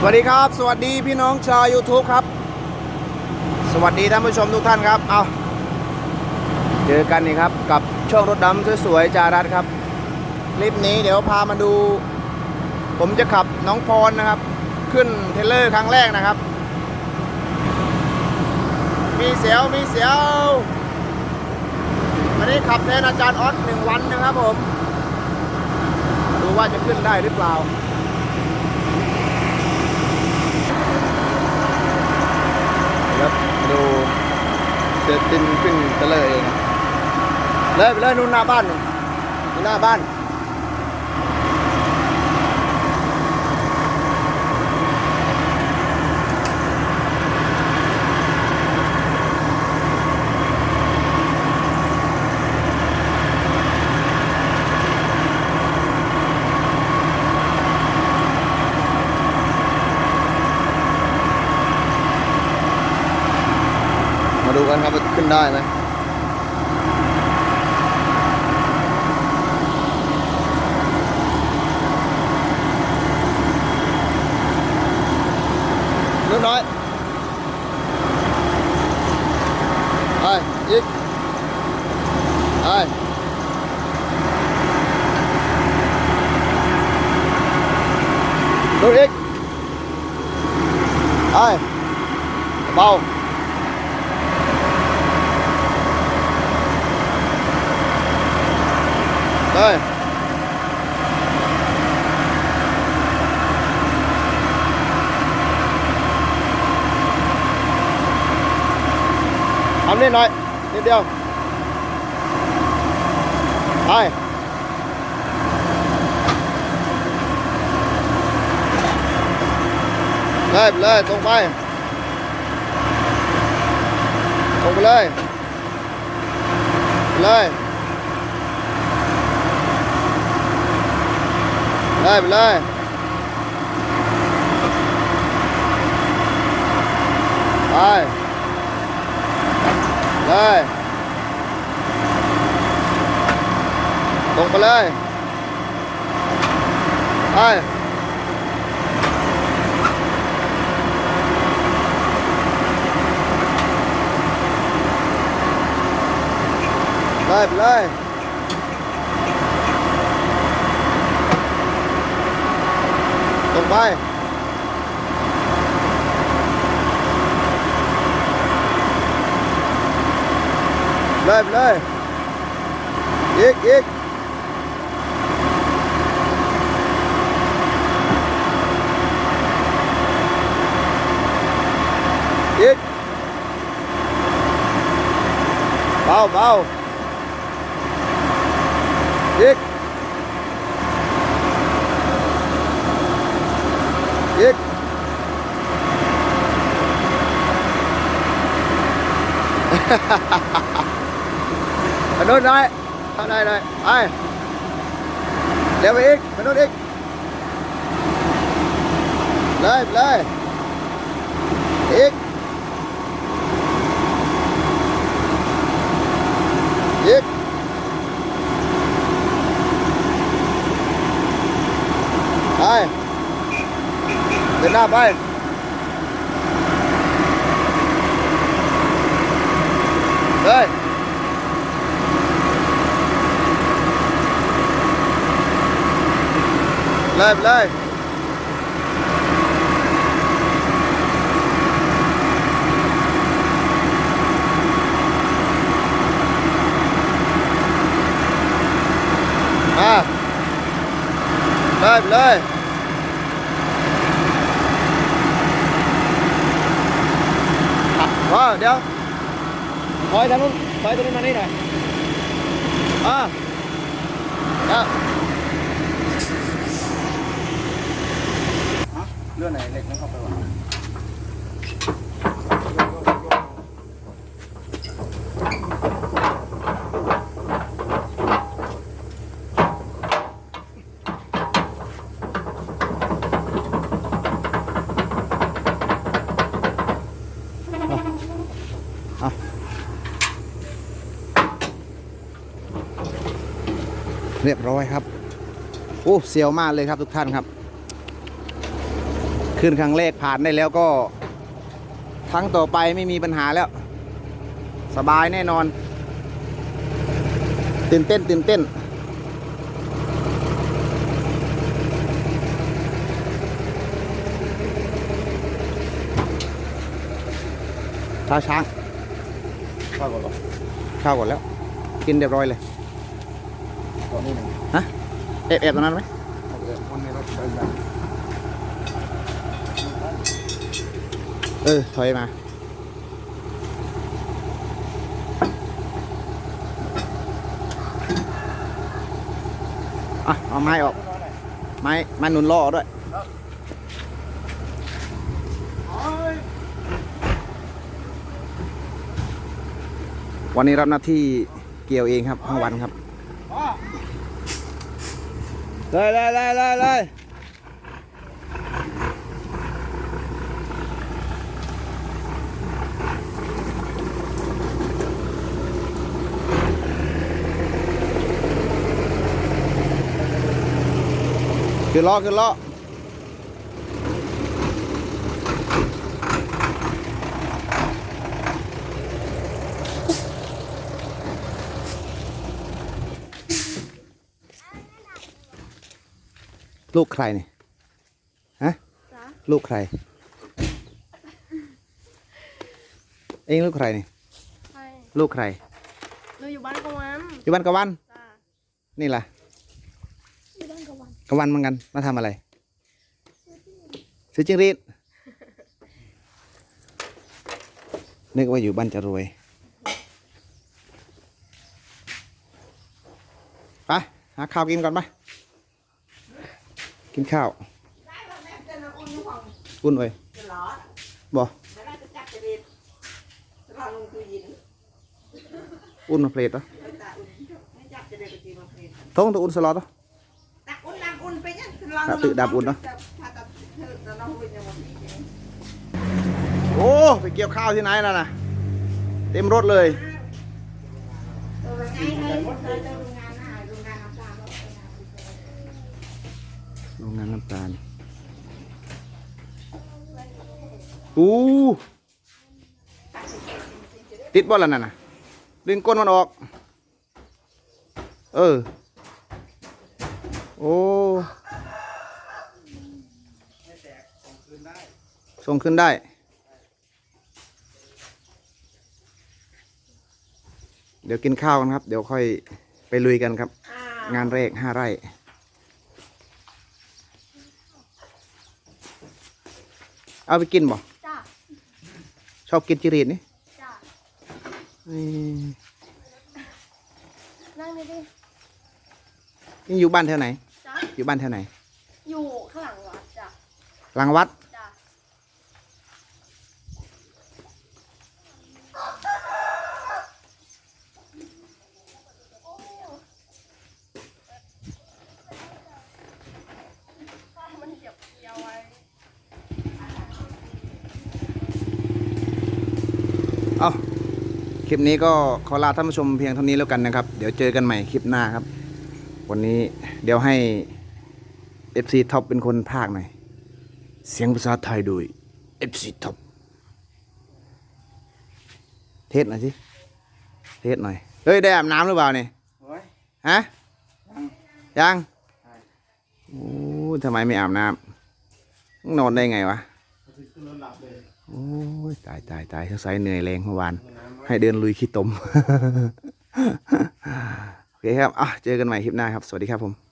สวัสดีครับ สวัสดีพี่น้องชาว YouTube ครับ สวัสดีท่านผู้ชมทุกท่านครับเอาเจอกันนี่ครับกับช่องรถดำสวยๆจารัสครับคลิปนี้เดี๋ยวพามาดู ผมจะขับน้องพรนะครับ ขึ้นเทเลอร์ครั้งแรกนะครับ มีเสียวมีเสียววันนี้ขับแทนอาจารย์ออสหนึ่งวันนะครับผม ดูว่าจะขึ้นได้หรือเปล่า ครับดูเสร็จตินขึ้นตะเลยเองเลยไปเลยนู่นหน้าบ้านนู่นหน้าบ้านมาดูกันครับว่าขึ้น ได้ไหมล็กน้อยไปอีกไปดูอีกไปเบา เลยทำนิดหน่อยนิดเดียวไป เลยไปเลยตรงไปไปเลยไปไปเลยไปเลยตรงไปเลยไปเลยไปเลย ตรงไปเลยไปเลยอีกอีกอีกเบาเบาอีกอีก ไปโน่นหน่อยเข้าได้หน่อยไปเดี๋ยวไปอีกไถอยทางนู้นถอยตรงนู้นมานี่หน่อยอ่าเดี๋ยวเรื่องไหนเหล็กไม่เข้าไปวะ เรียบร้อยครับโอ้เสียวมากเลยครับทุกท่านครับ ขึ้นครั้งแรกผ่านได้แล้วก็ครั้งต่อไปไม่มีปัญหาแล้ว สบายแน่นอน ตื่นเต้นตื่นเต้นช้าช้างข้าวก่อนหรอข้าวก่อนแล้ว กินเรียบร้อยเลยตอนนี้หนึ่ง ฮะแอบแอบตรงนั้นไหมเออถอยมาอะเอาไม้ออก ไม้ไม้หนุนล้อด้วยวันนี้รับหน้าที่เกี่ยวเองครับทั้งวันครับ เลยเลยเลย ลยเลยคือล้อคือล้อลูกใครเนี่ยฮะจ๊ะลูกใคร เองลูกใครนี่ใช่ลูกใครหนูอยู่บ้านกวันอยู่บ้านกะวันจ้านี่ล่ะอยู่บ้านกวันกะวันเหมือนกันมาทำอะไรซื้อจิ้งหรีดนึกว่าอยู่บ้านจะรวยไปหาข้าวกินก่อนไป กินข้าว อุ่นเว้ยบ่อุ่นมาเพลทเหรอทงตัวอุ่นสล็อตเหรอ đặt un làm un phải nhá lo Đã tự đạp un đó. nó vui nhau một tí โอ้ไปเกี่ย โรงงานน้ำตาลอู้ติดบ่ละนั่นน่ะ ดึงก้นมันออก เออ โอ้ส่งขึ้นได้ เดี๋ยวกินข้าวกันครับ เดี๋ยวค่อยไปลุยกันครับ à งานแรกห้าไร่ เอาไปกินบ่จ้าชอบกินจิรีดนี่จ้าเอ้ยนั่งดิดินี่อยู่บ้านแถวไหนจ้าอยู่บ้านแถวไหน อยู่ข้างหลังวัดจ้าหลังวัด จ้า มันเก็บเกี่ยวไว้ เอา คลิปนี้ก็ขอลาท่านผู้ชมเพียงเท่านี้แล้วกันนะครับ เดี๋ยวเจอกันใหม่คลิปหน้าครับ วันนี้เดี๋ยวให้ FC Top เป็นคนพากย์หน่อย เสียงภาษาไทยโดย FC Top เทสหน่อยสิ เทสหน่อย เฮ้ย ได้อาบน้ำหรือเปล่าเนี่ยโอ้ยฮะ ยังใช่โอ้ทำไมไม่อาบน้ำนอนได้ไงวะขึ้นรถหลับเลยโอ้ยตายตายตายสงสัยเหนื่อยแรงเมื่อวาน ให้เดินลุยขี้ตม โอเคครับอะเจอกันใหม่คลิปหน้าครับ สวัสดีครับผม